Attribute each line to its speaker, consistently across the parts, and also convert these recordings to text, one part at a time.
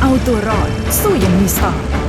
Speaker 1: เอาตัวรอด สู้อย่างมีสติ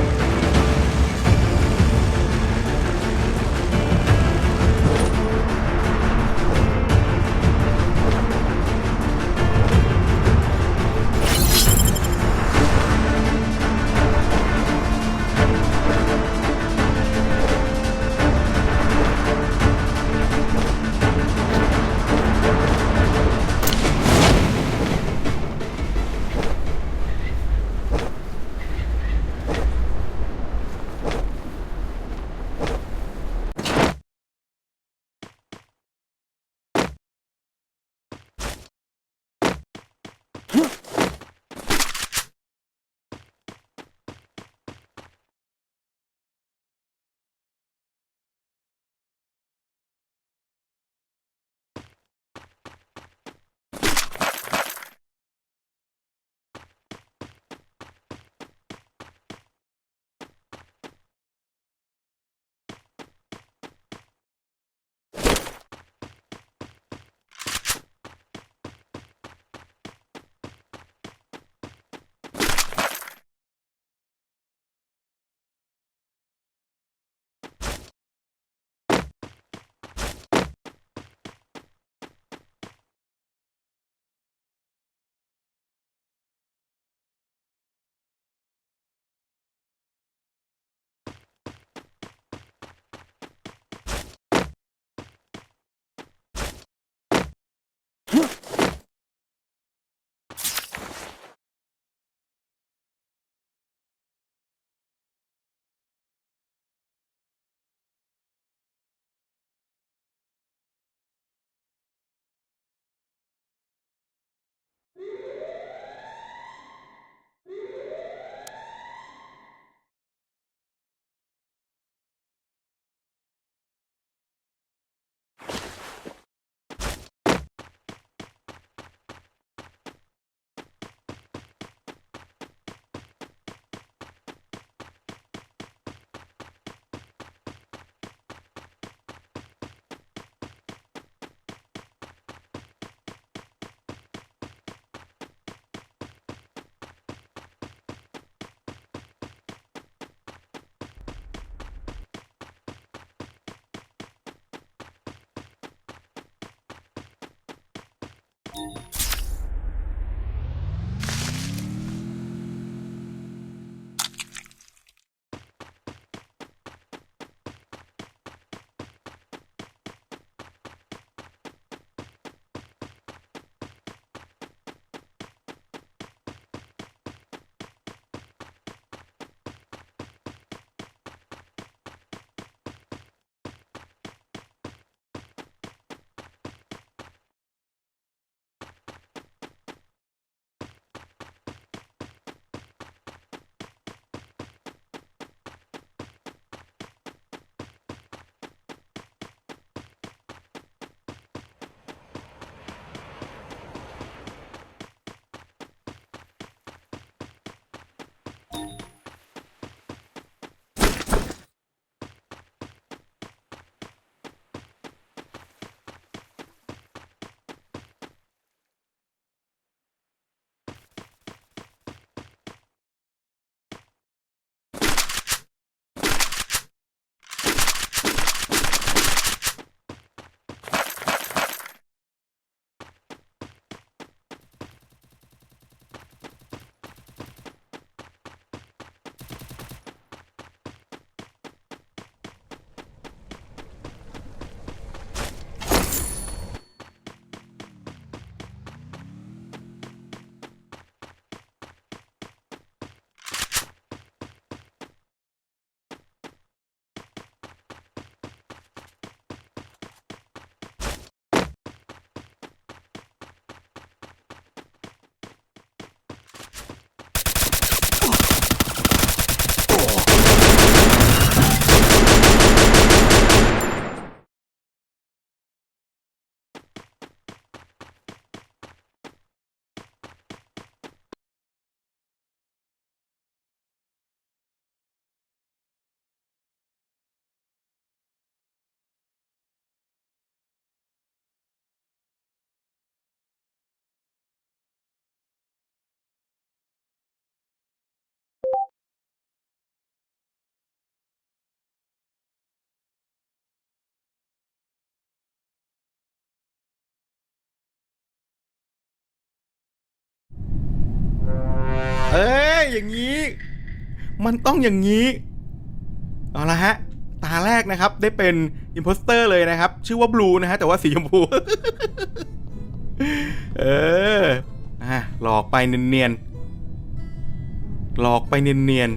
Speaker 2: มันต้องอย่างนี้ เอาละฮะ ตาแรกนะครับ ได้เป็นอิมโพสเตอร์เลยนะครับ ชื่อว่าบลูนะฮะ แต่ว่าสีชมพู เอออะหลอกไปเนียนๆ หลอกไปเนียน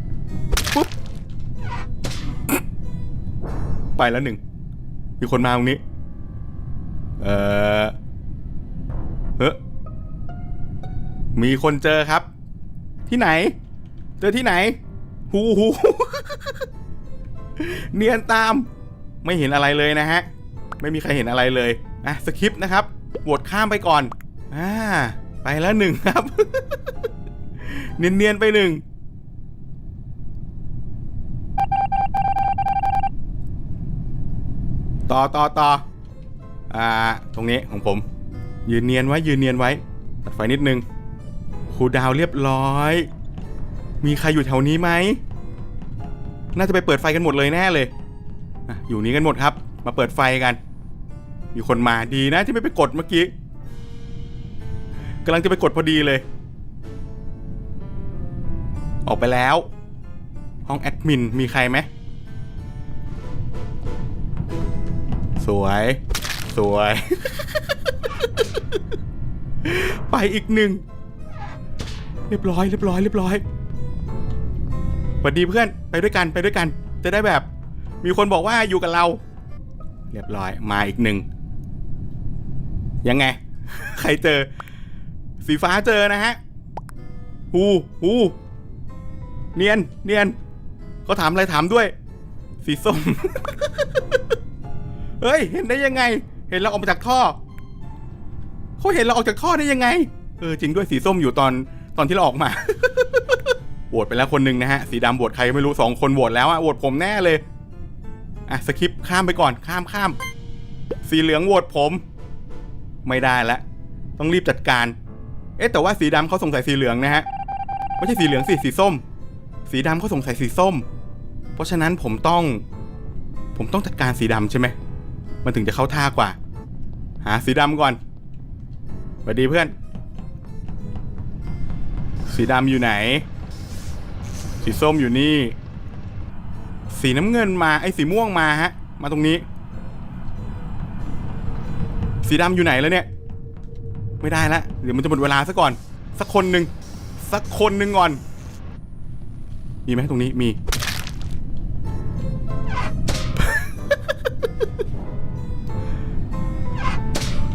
Speaker 2: ๆ ปุ๊บ ไปแล้วหนึ่ง มีคนมาตรงนี้ เออเฮ้ยมีคนเจอครับ ที่ไหน เจอที่ไหน หูหูเนียนตาม ไม่เห็นอะไรเลยนะฮะ ไม่มีใครเห็นอะไรเลยอะสคริปต์นะครับโหวตข้ามไปก่อนอ่าไปแล้วหนึ่งครับ เนียนๆไปหนึ่งต่อต่อต่ออ่า ตรงนี้ของผม ยืนเนียนไว้ยืนเนียนไว้ตัดไฟนิดนึง คูดาวเรียบร้อย มีใครอยู่แถวนี้ไหม น่าจะไปเปิดไฟกันหมดเลยแน่เลยอะอยู่นี้กันหมดครับ มาเปิดไฟกัน มีคนมาดีนะที่ไม่ไปกดเมื่อกี้กำลังจะไปกดพอดีเลย ออกไปแล้ว ห้องแอดมินมีใครไหม สวย สวย ไปอีกหนึ่ง เรียบร้อยเรียบร้อยเรียบร้อยสวัสดีเพื่อนไปด้วยกันไปด้วยกัน จะได้แบบ มีคนบอกว่าอยู่กับเรา เรียบร้อยมาอีกหนึ่งยังไง ใครเจอ สีฟ้าเจอนะฮะหูหูเนียนเนียนเขาถามอะไรถามด้วย สีส้มเฮ้ย เห็นได้ยังไง เห็นเราออกมาจากท่อเขาเห็นเราออกจากท่อได้ยังไง เออจริงด้วยสีส้มอยู่ตอน ตอนที่เราออกมาโหวตไปแล้วคนหนึ่งนะฮะสีดำโหวตใครไม่รู้สองคนโหวตแล้วอะโหวตผมแน่เลยอะสคิปข้ามไปก่อนข้ามข้าม สีเหลืองโหวตผม ไม่ได้ละ ต้องรีบจัดการ เอ๊ะแต่ว่าสีดำเขาสงสัยสีเหลืองนะฮะไม่ใช่สีเหลืองสิสีส้ม สีดำเขาสงสัยสีส้ม เพราะฉะนั้นผมต้อง ผมต้องจัดการสีดำใช่ไหมมันถึงจะเข้าท่ากว่า หาสีดำก่อนสวัสดีเพื่อน สีดำอยู่ไหน สีส้มอยู่นี่ สีน้ำเงินมา ไอ้สีม่วงมาฮะ มาตรงนี้ สีดำอยู่ไหนแล้วเนี่ย ไม่ได้ละเดี๋ยวมันจะหมดเวลาซะก่อน สักคนหนึ่งสักคนหนึ่งก่อน มีไหมตรงนี้มี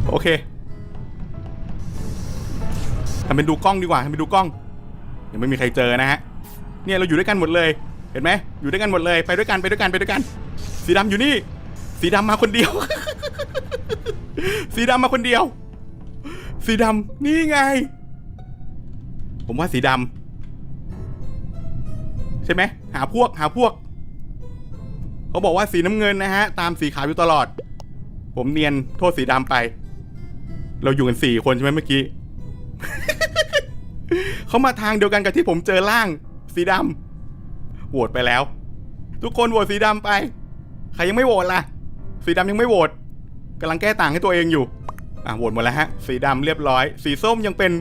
Speaker 2: โอเคทำเป็นดูกล้องดีกว่าทำเป็นดูกล้อง ยังไม่มีใครเจอนะฮะเนี่ยเราอยู่ด้วยกันหมดเลย เห็นไหมอยู่ด้วยกันหมดเลยไปด้วยกันไปด้วยกันไปด้วยกัน สีดำอยู่นี่ สีดำมาคนเดียว สีดำมาคนเดียว สีดำนี่ไง ผมว่าสีดำใช่ไหมหาพวกหาพวกเขาบอกว่าสีน้ำเงินนะฮะ ตามสีขาวอยู่ตลอด ผมเนียนโทษสีดำไป เราอยู่กันสี่คนใช่ไหมเมื่อกี้ เขามาทางเดียวกันกับที่ผมเจอล่าง สีดำโหวตไปแล้ว ทุกคนโหวตสีดำไป ใครยังไม่โหวตล่ะ สีดำยังไม่โหวตกำลังแก้ต่างให้ตัวเองอยู่ อะโหวตหมดแล้วฮะ สีดำเรียบร้อย สีส้มยังเป็น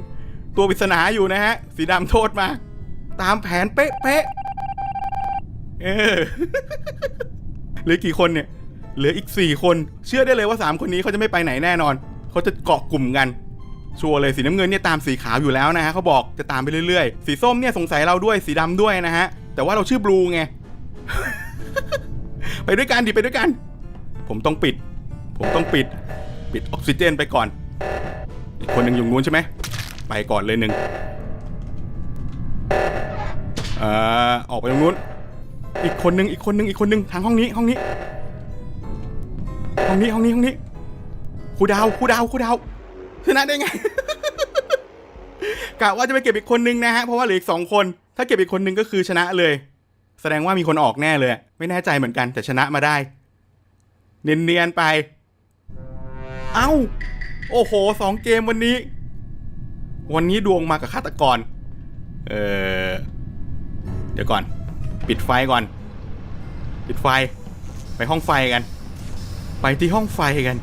Speaker 2: ตัวปริศนาอยู่นะฮะ สีดำโทษมา ตามแผนเป๊ะเป๊ะๆเออเหลือกี่คนเนี่ย เหลืออีกสี่คน เชื่อได้เลยว่าสามคนนี้เขาจะไม่ไปไหนแน่นอน เขาจะเกาะกลุ่มกัน ชัวร์เลยสีน้ำเงินเนี่ยตามสีขาวอยู่แล้วนะฮะเขาบอกจะตามไปเรื่อยๆ สีส้มเนี่ยสงสัยเราด้วยสีดำด้วยนะฮะ แต่ว่าเราชื่อบลูไง ไปด้วยกันดิไปด้วยกัน ผมต้องปิด ผมต้องปิด ปิดออกซิเจนไปก่อน อีกคนหนึ่งอยู่นู้นใช่ไหม ไปก่อนเลยหนึ่งเอ่อออกไปตรงนู้น อีกคนหนึ่งอีกคนหนึ่งอีกคนหนึ่งทางห้องนี้ห้องนี้ ห้องนี้ห้องนี้ห้องนี้ครูดาวครูดาวครูดาว ชนะได้ไง กะว่าจะไปเก็บอีกคนนึงนะฮะ เพราะว่าเหลืออีกสองคน ถ้าเก็บอีกคนนึงก็คือชนะเลย แสดงว่ามีคนออกแน่เลย ไม่แน่ใจเหมือนกันแต่ชนะมาได้ เนียนๆไป เอ้า โอ้โหสองเกมวันนี้ วันนี้ดวงมากับฆาตกร เออ เดี๋ยวก่อน ปิดไฟก่อน ปิดไฟ ไปห้องไฟกัน ไปที่ห้องไฟกัน